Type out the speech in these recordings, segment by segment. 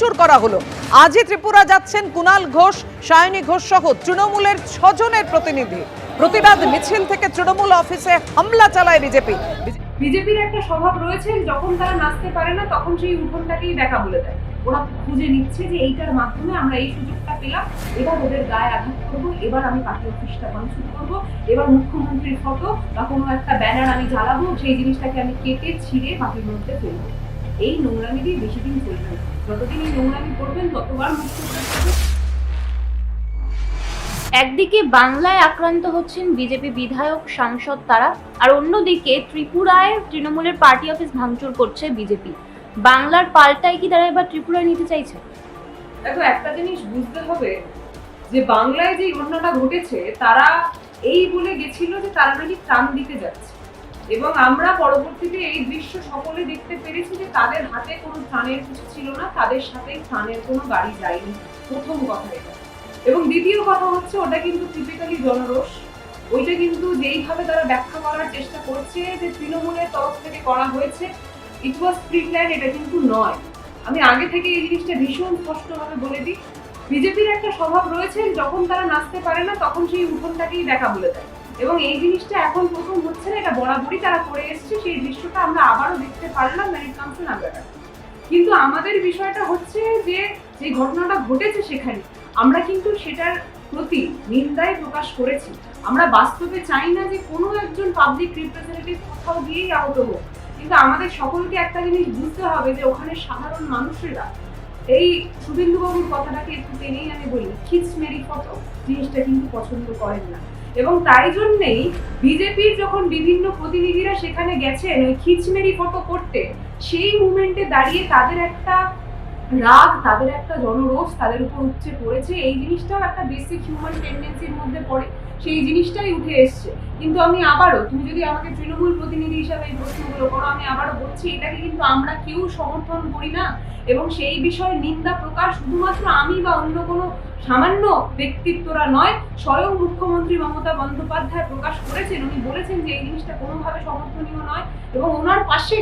ভাঙচুর করা হলো। আজই ত্রিপুরা যাচ্ছেন কুণাল ঘোষ, সায়নী ঘোষ সহ তৃণমূলের ছজনের প্রতিনিধি। প্রতিবাদ মিছিল থেকে তৃণমূল অফিসে হামলা চালায় বিজেপি। বিজেপির একটা স্বভাব রয়েছে, যখন তারা নাচতে পারে না, তখন সেই উঠোনটাকেই দেখা বলে দেয়। ওরা খুঁজে নিচ্ছে যে এইটার মাধ্যমে আমরা এই সুযোগটা পেলাম, এবার ওদের গায়ে আঘাত করব, এবার আমি পার্টি অফিসটা ভাঙচুর করব, এবার মুখ্যমন্ত্রীর ফটো বা কোনো একটা ব্যানার আমি জ্বালাবো, সেই জিনিসটাকে আমি কেটে ছিঁড়ে মাটির মধ্যে ফেলব। এই নোংরামি দিয়ে বেশি দিন চলবে যতদিন এই নোংরামি করবেন ততবার মুখ্যমন্ত্রী একদিকে বাংলায় আক্রান্ত হচ্ছেন বিজেপি বিধায়ক সাংসদ তারা আর অন্যদিকে ত্রিপুরায় তৃণমূলের পার্টি অফিস ভাঙচুর করছে বিজেপি। বাংলার পাল্টায় কি তারা এবার ত্রিপুরায় নিতে চাইছে? দেখো একটা জিনিস বুঝতে হবে যে বাংলায় যে ঘটনাটা ঘটেছে তারা এই বলে গেছিল যে তারা নাকি ত্রাণ দিতে যাচ্ছে। এবং আমরা পরবর্তীতে এই দৃশ্য সকলে দেখতে পেরেছি যে তাদের হাতে কোনো ত্রাণের কিছু ছিল না, তাদের সাথে ত্রাণের কোনো গাড়ি যায়নি, প্রথম কথা এটা। এবং দ্বিতীয় কথা হচ্ছে, ওটা কিন্তু টিপিক্যালি জনরোষ। ওইটা কিন্তু যেইভাবে তারা ব্যাখ্যা করার চেষ্টা করছে যে তৃণমূলের তরফ থেকে করা হয়েছে ইট ওয়াজ প্রি প্ল্যান এটা কিন্তু নয়। আমি আগে থেকে এই জিনিসটা ভীষণ স্পষ্টভাবে বলে দিই। বিজেপির একটা স্বভাব রয়েছে, যখন তারা নাচতে পারে না, তখন সেই উঠোনটাকেই দেখা বলে দেয়। এবং এই জিনিসটা এখন প্রথম হচ্ছে না, এটা বরাবরই তারা করে এসছে, সেই দৃশ্যটা আমরা আবারও দেখতে পারলাম ম্যারিট কাউন্সিল নাগাটা কিন্তু আমাদের বিষয়টা হচ্ছে যে যে ঘটনাটা ঘটেছে সেখানে, আমরা কিন্তু সেটার প্রতি নিন্দায় প্রকাশ করেছি। আমরা বাস্তবে চাই না যে কোনো একজন পাবলিক রিপ্রেজেন্টেটিভ কোথাও গিয়েই আহত হোক। কিন্তু আমাদের সকলকে একটা জিনিস বুঝতে হবে যে, ওখানে সাধারণ মানুষেরা, এই শুভেন্দুবাবুর কথাটাকে একটু টেনেই আমি বলি, খিচমেরি ফটো, জিনিসটা কিন্তু পছন্দ করেন না। এবং তাই জন্যেই বিজেপির যখন বিভিন্ন প্রতিনিধিরা সেখানে গেছেন, ওই খিচমেরি ফটো করতে, সেই মুমেন্টে দাঁড়িয়ে তাদের একটা রাগ, তাদের একটা জনরোষ তাদের উপর উপচে পড়েছে। এই জিনিসটাও একটা বেসিক হিউম্যান টেন্ডেন্সির মধ্যে পড়ে। সেই জিনিসটাই উঠে এসছে। কিন্তু আমি আবারও, তুমি যদি আমাকে তৃণমূল প্রতিনিধি হিসাবে এই প্রশ্নগুলো করো, আমি আবারও বলছি, এটাকে কিন্তু আমরা কেউ সমর্থন করি না। এবং সেই বিষয়ে নিন্দা প্রকাশ শুধুমাত্র আমি বা অন্য কোনো সামান্য ব্যক্তিত্বরা নয়, স্বয়ং মুখ্যমন্ত্রী মমতা বন্দ্যোপাধ্যায় প্রকাশ করেছেন। উনি বলেছেন যে এই জিনিসটা কোনোভাবে সমর্থনীয় নয় এবং ওনার পাশে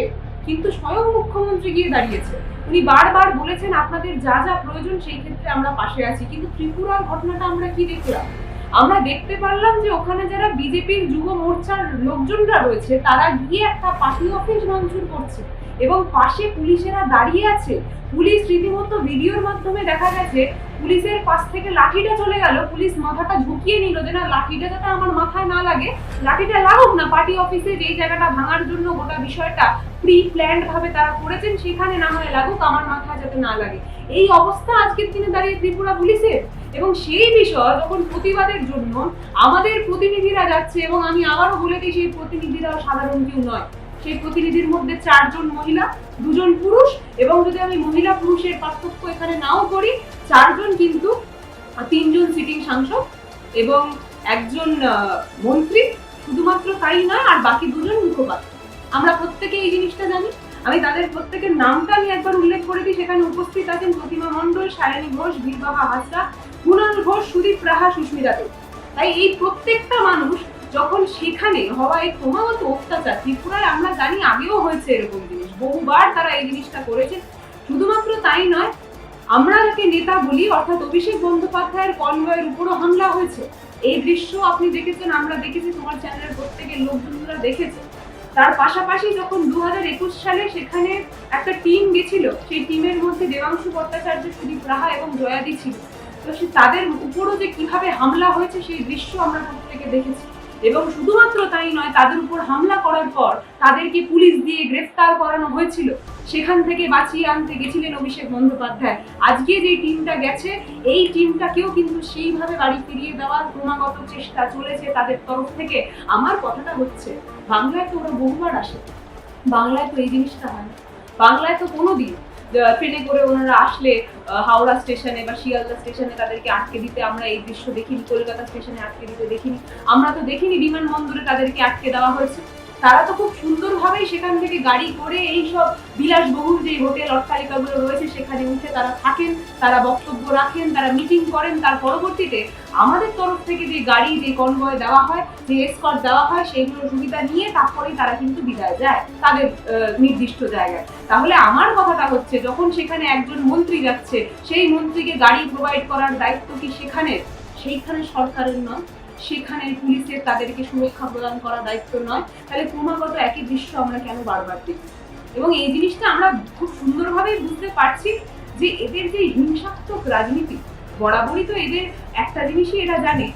কিন্তু স্বয়ং মুখ্যমন্ত্রী গিয়ে দাঁড়িয়েছে। উনি বারবার বলেছেন, আপনাদের যা যা প্রয়োজন সেই ক্ষেত্রে আমরা পাশে আছি। কিন্তু ত্রিপুরার ঘটনাটা আমরা কি দেখলাম? আমরা দেখতে পারলাম যে ওখানে যারা বিজেপির যুব মোর্চার লোকজনরা রয়েছে, তারা গিয়ে একটা পার্টি অফিস ভাঙচুর করছে। এবং পাশে পুলিশেরা দাঁড়িয়ে আছে। পুলিশ রীতিমতো ভিডিওর মাধ্যমে দেখা গেছে, পুলিশের পাশ থেকে লাঠিটা চলে গেল। পুলিশ মাথাটা ঝুঁকিয়ে নিল যে, না, লাঠিটা যাতে আমার মাথায় না লাগে, লাঠিটা লাগুক না। পার্টি অফিসে যেই জায়গাটা ভাঙার জন্য গোটা বিষয়টা প্রি প্ল্যান্ড ভাবে তারা করেছেন, সেখানে না হয় লাগুক, আমার মাথায় যাতে না লাগে। এই অবস্থা আজকের দিনে দাঁড়িয়ে ত্রিপুরা পুলিশের। এবং সেই বিষয় যখন প্রতিবাদের জন্য আমাদের প্রতিনিধিরা যাচ্ছে, এবং আমি আবারও বলে দিই, সেই প্রতিনিধিরা সাধারণ কেউ নয়। সেই প্রতিনিধির মধ্যে চারজন মহিলা, দুজন পুরুষ এবং যদি আমি মহিলা পুরুষের পার্থক্য এখানে নাও করি, চারজন কিন্তু তিনজন সিটিং সাংসদ এবং একজন মন্ত্রী। শুধুমাত্র তাই নয়, আর বাকি দুজন মুখপাত্র। আমরা প্রত্যেকে এই জিনিসটা জানি। আমি তাদের প্রত্যেকের নামটা আমি একবার উল্লেখ করে দিই। সেখানে উপস্থিত আছেন প্রতিমা মণ্ডল সায়নী ঘোষ বীরবাহা হাসরা কুণাল ঘোষ, সুদীপ রাহা, সুস্মিতা তাই এই প্রত্যেকটা মানুষ যখন সেখানে হওয়া এই ক্রমাগত অত্যাচার। ত্রিপুরায় আমরা জানি আগেও হয়েছে এরকম জিনিস। বহুবার তারা এই জিনিসটা করেছে। শুধুমাত্র তাই নয়, আমরা যাকে নেতা বলি, অর্থাৎ অভিষেক বন্দ্যোপাধ্যায়ের কনভয়ের উপরও হামলা হয়েছে। এই দৃশ্য আপনি দেখেছেন, আমরা দেখেছি, তোমার চ্যানেলের প্রত্যেকের লোকজনরা দেখেছে। তার পাশাপাশি যখন দু হাজার একুশ সালে সেখানে একটা টিম গেছিল, সেই টিমের মধ্যে দেবাংশু ভট্টাচার্য, সুদীপ রাহা এবং জয়াদি ছিল। তো সে তাদের উপরও যে কীভাবে হামলা হয়েছে, সেই দৃশ্য আমরা প্রত্যেকে দেখেছি। এবং শুধুমাত্র তাই নয়, তাদের উপর হামলা করার পর তাদেরকে পুলিশ দিয়ে গ্রেফতার করানো হয়েছিল। সেখান থেকে বাঁচিয়ে আনতে গেছিলেন অভিষেক বন্দ্যোপাধ্যায়। আজকে যে টিমটা গেছে, এই টিমটাকেও কিন্তু সেইভাবে বাড়ি ফিরিয়ে দেওয়ার ক্রমাগত চেষ্টা চলেছে তাদের তরফ থেকে। আমার কথাটা হচ্ছে, বাংলায় তো ওরা বহুবার আসে। বাংলায় তো এই জিনিসটা হয় বাংলায় তো কোনো দিন ট্রেনে করে ওনারা আসলে হাওড়া স্টেশনে বা শিয়ালদা স্টেশনে তাদেরকে আটকে দিতে আমরা এই দৃশ্য দেখিনি, কলকাতা স্টেশনে আটকে দিতে দেখিনি। আমরা তো দেখিনি বিমানবন্দরে তাদেরকে আটকে দেওয়া হয়েছে। তারা তো খুব সুন্দরভাবেই সেখান থেকে গাড়ি করে এই সব বিলাসবহুল যে হোটেল, অট্টালিকাগুলো রয়েছে, সেখানে উঠে তারা থাকেন, তারা বক্তব্য রাখেন, তারা মিটিং করেন। তার পরবর্তীতে আমাদের তরফ থেকে যে গাড়ি, যে কনভয় দেওয়া হয়, যে এসকট দেওয়া হয় সেইগুলোর সুবিধা নিয়ে তারপরেই তারা কিন্তু বিদায় যায় তাদের নির্দিষ্ট জায়গায়। তাহলে আমার কথাটা হচ্ছে, যখন সেখানে একজন মন্ত্রী যাচ্ছে, সেই মন্ত্রীকে গাড়ি প্রোভাইড করার দায়িত্ব কি সেখানে সেইখানে সরকারের নয়। সেখানে পুলিশের তাদেরকে সুরক্ষা প্রদান করার দায়িত্ব নয়। তাহলে ক্রমাগত একই দৃশ্য আমরা কেন বারবার দেখি? এবং এই জিনিসটা আমরা খুব সুন্দরভাবেই বুঝতে পারছি যে এদের যে হিংসাত্মক রাজনীতি, বরাবরই তো এদের একটা জিনিসই এরা জানে,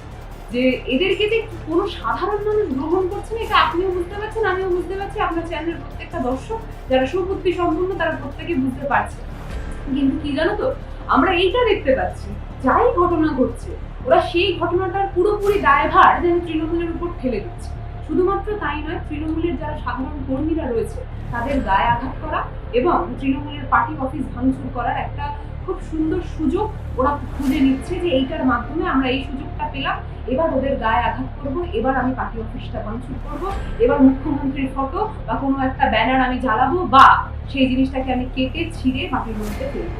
যে এদেরকে যে কোনো সাধারণ মানুষ গ্রহণ করছে না, এটা আপনিও বুঝতে পারছেন, আমিও বুঝতে পারছি, আপনার চ্যানেলের প্রত্যেকটা দর্শক, যারা সুবুদ্ধি সম্পূর্ণ তারা প্রত্যেকে বুঝতে পারছে। কিন্তু কি জানো তো, আমরা এইটা দেখতে পাচ্ছি, যাই ঘটনা ঘটছে ওরা সেই ঘটনাটার পুরোপুরি দায়ভার যেন তৃণমূলের উপর ঠেলে দিচ্ছে। শুধুমাত্র তাই নয়, তৃণমূলের যারা সাধারণ কর্মীরা রয়েছে, তাদের গায়ে আঘাত করা এবং তৃণমূলের পার্টি অফিস ভাঙচুর করার একটা খুব সুন্দর সুযোগ ওরা খুঁজে নিচ্ছে যে এইটার মাধ্যমে আমরা এই সুযোগটা পেলাম, এবার ওদের গায়ে আঘাত করব, এবার আমি পার্টি অফিসটা ভাঙচুর করব, এবার মুখ্যমন্ত্রীর ফটো বা কোনো একটা ব্যানার আমি জ্বালাবো বা সেই জিনিসটাকে আমি কেটে ছিঁড়ে মাটির মধ্যে ফেলব।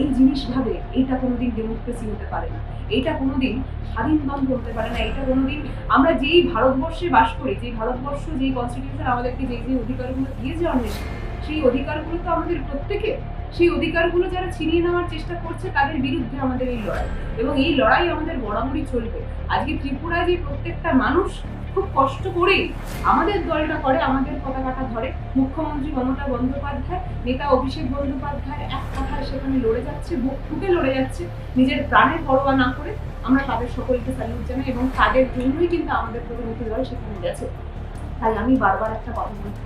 এই জিনিস ভাবে এইটা কোনোদিন ডেমোক্রেসি হতে পারে না। এইটা কোনোদিন স্বাধীন বন্ধ হতে পারে না এটা কোনোদিন আমরা যেই ভারতবর্ষে বাস করি, যেই ভারতবর্ষ, যেই কনস্টিটিউশন আমাদেরকে যেই যে অধিকারগুলো দিয়েছে অন্বেষণ, সেই অধিকারগুলো তো আমাদের প্রত্যেকে সেই অধিকারগুলো যারা ছিনিয়ে নেওয়ার চেষ্টা করছে, তাদের বিরুদ্ধে আমাদের এই লড়াই। এবং এই লড়াই আমাদের বরাবরই চলবে। আজকে ত্রিপুরায় যে প্রত্যেকটা মানুষ খুব কষ্ট করেই আমাদের দলটা করে, আমাদের পতাকাটা ধরে। মুখ্যমন্ত্রী মমতা বন্দ্যোপাধ্যায়, নেতা অভিষেক বন্দ্যোপাধ্যায় এক কথায় সেখানে লড়ে যাচ্ছে, বুক ফুটে লড়ে যাচ্ছে। নিজের প্রাণের পরোয়া না করে আমরা তাদের সকলকে স্যালুট জানাই এবং তাদের জন্যই কিন্তু আমাদের প্রতিনিধি দল সেখানে গেছে। তাই আমি বারবার একটা কথা বলছি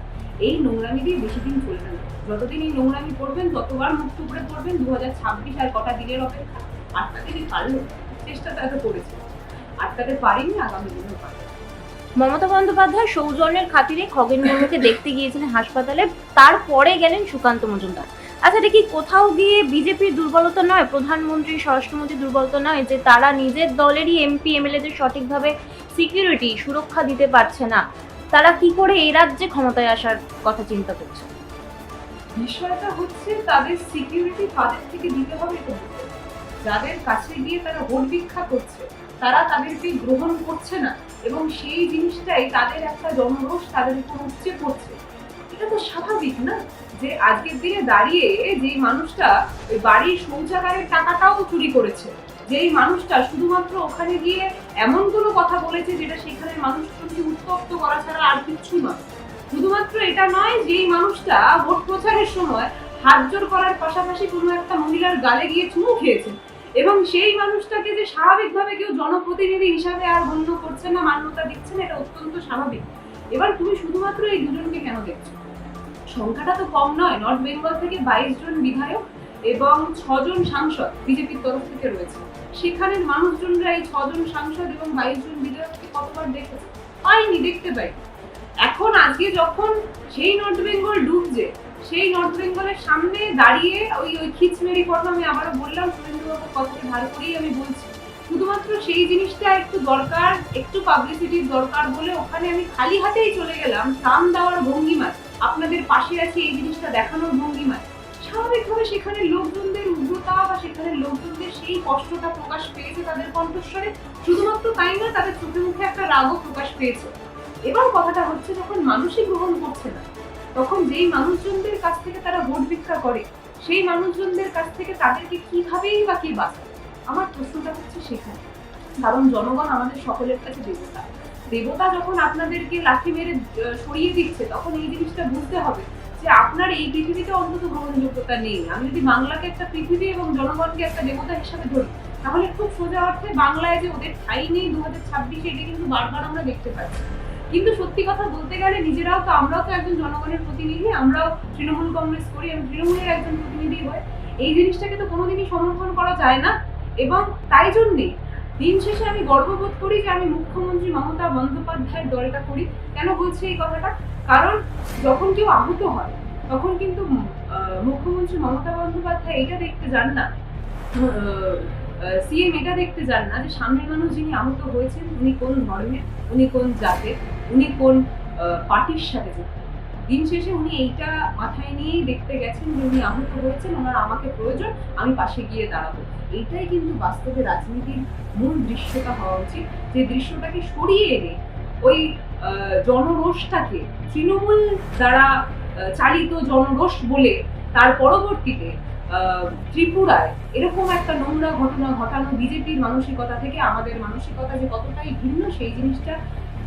এই নোংরামি দিয়ে বেশি দিন চলবে না। যতদিন এই নোংরামি করবেন, ততবার মুখ টুকরে পড়বেন দু হাজার ছাব্বিশ আর কটা দিনের অপেক্ষা। আটকাতে কি পারল, চেষ্টা তো এত করেছে। আটকাতে পারিনি, আগামী দিনেও পারবে। মমতা বন্দ্যোপাধ্যায় সৌজন্যের খাতিরে খগেন মুর্মুকে দেখতে গিয়েছিলেন হাসপাতালে, তারপরে গেলেন সুকান্ত মজুমদার। আচ্ছা এটা কি কোথাও গিয়ে বিজেপির দুর্বলতা নয়, প্রধানমন্ত্রী স্বরাষ্ট্রমন্ত্রীর দুর্বলতা নয় যে তারা নিজের দলেরই এমপি, এমএলএদের সঠিকভাবে সিকিউরিটি সুরক্ষা দিতে পারছে না। তারা কি করে এই রাজ্যে ক্ষমতায় আসার কথা চিন্তা করছে? বিষয়টা হচ্ছে তাদের সিকিউরিটি তাদের থেকে দিতে হবে। যাদের কাছে গিয়ে তারা ভোট ভিক্ষা করছে তারা তাদেরকে গ্রহণ করছে না এবং সেই জিনিসটাই তাদের একটা জনরোষ তাদের উপর উপচে পড়ছে। এটা তো স্বাভাবিক না? যে আজকের দিনে দাঁড়িয়ে যেই মানুষটা ওই বাড়ির শৌচাগারের টাকাটাও চুরি করেছে, যেই মানুষটা শুধুমাত্র ওখানে গিয়ে এমন কোনো কথা বলেছে যেটা সেখানে মানুষজনকে উত্তপ্ত করা ছাড়া আর কিচ্ছু নয় শুধুমাত্র এটা নয়, যেই মানুষটা ভোট প্রচারের সময় হাত জোর করার পাশাপাশি কোনো একটা মহিলার গালে গিয়ে চুমু খেয়েছে এবং সেই মানুষটাকে যে স্বাভাবিকভাবে কেউ জনপ্রতিনিধি হিসাবে আর গণ্য করছে না, মান্যতা দিচ্ছে না, এটা অত্যন্ত স্বাভাবিক। এবার তুমি শুধুমাত্র এই দুজনকে কেন দেখছ? সংখ্যাটা তো কম নয় নর্থ বেঙ্গল থেকে বাইশ জন বিধায়ক এবং ছজন সাংসদ বিজেপির তরফ থেকে রয়েছে। সেখানের মানুষজনরা এই ছজন সাংসদ এবং বাইশ জন বিধায়ককে কতবার দেখেছে? পাইনি, দেখতে পাই এখন আজকে যখন সেই নর্থ বেঙ্গল ডুবছে সেই নর্থ বেঙ্গলের সামনে দাঁড়িয়ে ওই ওই খিচমেরি কথা আমি আবারও বললাম, সুরেন্দ্রবাবুর কথাকে ধার করেই আমি বলছি। শুধুমাত্র সেই জিনিসটা একটু দরকার, একটু পাবলিসিটির দরকার বলে ওখানে আমি খালি হাতেই চলে গেলাম টান দেওয়ার ভঙ্গিমায়। আপনাদের পাশে আছি এই জিনিসটা দেখানোর ভঙ্গিমায়। স্বাভাবিকভাবে সেখানে লোকজনদের উগ্রতা বা সেখানে লোকজনদের সেই কষ্টটা প্রকাশ পেয়েছে তাদের কণ্ঠস্বরে, শুধুমাত্র তাই না তাদের চোখে মুখে একটা রাগও প্রকাশ পেয়েছে। এবার কথাটা হচ্ছে, যখন মানুষই গ্রহণ করছে না তখন যেই মানুষজনদের কাছ থেকে তারা ভোট ভিক্ষা করে, সেই মানুষজনদের কাছ থেকে তাদেরকে কিভাবেই বা কি বাঁচাবে? আমার প্রশ্নটা হচ্ছে সেখানে। কারণ জনগণ আমাদের সকলের কাছে দেবতা। দেবতা যখন আপনাদেরকে লাঠি মেরে সরিয়ে দিচ্ছে, তখন এই জিনিসটা বুঝতে হবে যে আপনার এই পৃথিবীতে অন্তত গ্রহণযোগ্যতা নেই। আমি যদি বাংলাকে একটা পৃথিবী এবং জনগণকে একটা দেবতা হিসাবে ধরি, তাহলে খুব সোজা অর্থে বাংলায় যে ওদের ঠাই নেই দু হাজার ছাব্বিশে, এটা কিন্তু বারবার আমরা দেখতে পাচ্ছি। কিন্তু সত্যি কথা বলতে গেলে নিজেরাও তো, আমরাও তো একজন জনগণের প্রতিনিধি, আমরাও তৃণমূল কংগ্রেস করি, আমি তৃণমূলের একজন প্রতিনিধি হয়ে এই জিনিসটাকে তো কোনোদিনই সমর্থন করা যায় না। এবং তাই জন্যেই দিন শেষে আমি গর্ববোধ করি যে আমি মুখ্যমন্ত্রী মমতা বন্দ্যোপাধ্যায়ের দলটা করি। কেন বলছি এই কথাটা? কারণ যখন কেউ আহত হয়, তখন কিন্তু মুখ্যমন্ত্রী মমতা বন্দ্যোপাধ্যায় এটা দেখতে যান না। সিএম এটা দেখতে যান না যে সামনের মানুষ যিনি আহত হয়েছেন, উনি কোন ধর্মের, উনি কোন জাতের। উনি কোন পার্টির সাথে যুক্ত। দিন শেষে উনি এইটা মাথায় নিয়েই দেখতে গেছেন যে উনি আহত হয়েছেন, ওনার আমাকে প্রয়োজন, আমি পাশে গিয়ে দাঁড়াবো। এইটাই কিন্তু বাস্তবে রাজনীতির মূল দৃশ্যটা হওয়া উচিত, যে দৃশ্যটাকে সরিয়ে এনে ওই জনরোষটাকে তৃণমূল দ্বারা চালিত জনরোষ বলে তার পরবর্তীতে ত্রিপুরায় এরকম একটা নোংরা ঘটনা ঘটানো বিজেপির মানসিকতা থেকে আমাদের মানসিকতা যে কতটাই ভিন্ন, সেই জিনিসটা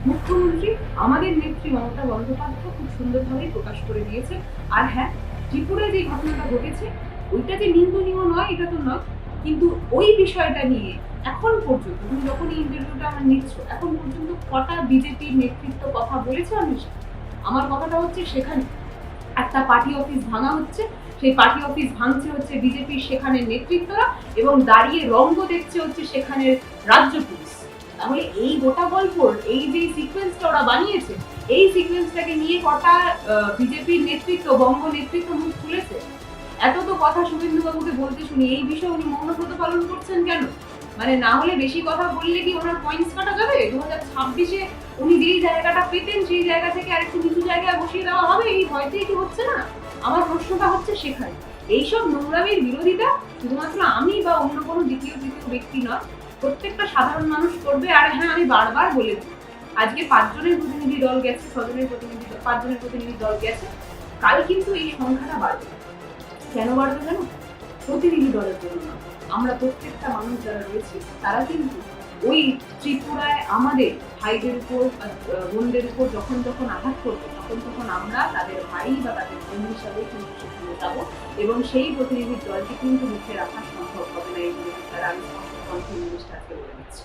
মুখ্যমন্ত্রী, আমাদের নেত্রী মমতা বন্দ্যোপাধ্যায় খুব সুন্দরভাবেই প্রকাশ করে দিয়েছে আর হ্যাঁ ত্রিপুরায় যে ঘটনাটা ঘটেছে, ওইটা যে নিন্দনীয় নয়, এটা তো নয়, কিন্তু ওই বিষয়টা নিয়ে এখন পর্যন্ত, তুমি যখন এই ইন্টারভিউটা আমার নিচ্ছ, এখন পর্যন্ত কটা বিজেপির নেতৃত্ব কথা বলেছে আমি আমার কথাটা হচ্ছে সেখানে। একটা পার্টি অফিস ভাঙা হচ্ছে, সেই পার্টি অফিস ভাঙছে হচ্ছে বিজেপির সেখানে নেতৃত্বরা এবং দাঁড়িয়ে রঙ্গ দেখছে হচ্ছে সেখানের রাজ্য পুলিশ। তাহলে এই গোটা গল্পর, এই যে সিকোয়েন্সটা ওরা বানিয়েছে, এই সিকোয়েন্সটাকে নিয়ে কটা বিজেপির নেতৃত্ব, বঙ্গ নেতৃত্ব মুখ খুলেছে? এত তো কথা শুভেন্দু বলতে শুনি, এই বিষয়ে উনি মৌনব্রত পালন করছেন কেন? মানে না হলে বেশি কথা বললে কি ওনার পয়েন্টস কাটা যাবে? দু হাজার ছাব্বিশে উনি যেই জায়গাটা পেতেন, সেই জায়গা থেকে আরেকটু নিচু জায়গায় বসিয়ে দেওয়া হবে, এই ভয়তেই কি হচ্ছে না? আমার প্রশ্নটা হচ্ছে সেখানে। এইসব নোংরামির বিরোধিতা শুধুমাত্র আমি বা অন্য কোনো দ্বিতীয় তৃতীয় ব্যক্তি নয় প্রত্যেকটা সাধারণ মানুষ করবে, আর হ্যাঁ আমি বারবার বলে দিই, আজকে পাঁচজনের প্রতিনিধি দল গেছে, ছজনের প্রতিনিধি পাঁচজনের প্রতিনিধি দল গেছে, কাল কিন্তু এই সংখ্যাটা বাড়বে। কেন বাড়বে জানো? প্রতিনিধি দলের জন্য আমরা প্রত্যেকটা মানুষ যারা রয়েছে, তারা কিন্তু ওই ত্রিপুরায় আমাদের ভাইদের উপর বোনদের উপর যখন যখন আঘাত করবে, তখন তখন আমরা তাদের ভাই বা তাদের বোন হিসাবে কিন্তু সেখানে যাব এবং সেই প্রতিনিধির দলকে কিন্তু মুখে রাখা সম্ভব হবে না এই জিনিসটা আমি কণ্ঠে জিনিসটা আজকে বলে দিচ্ছি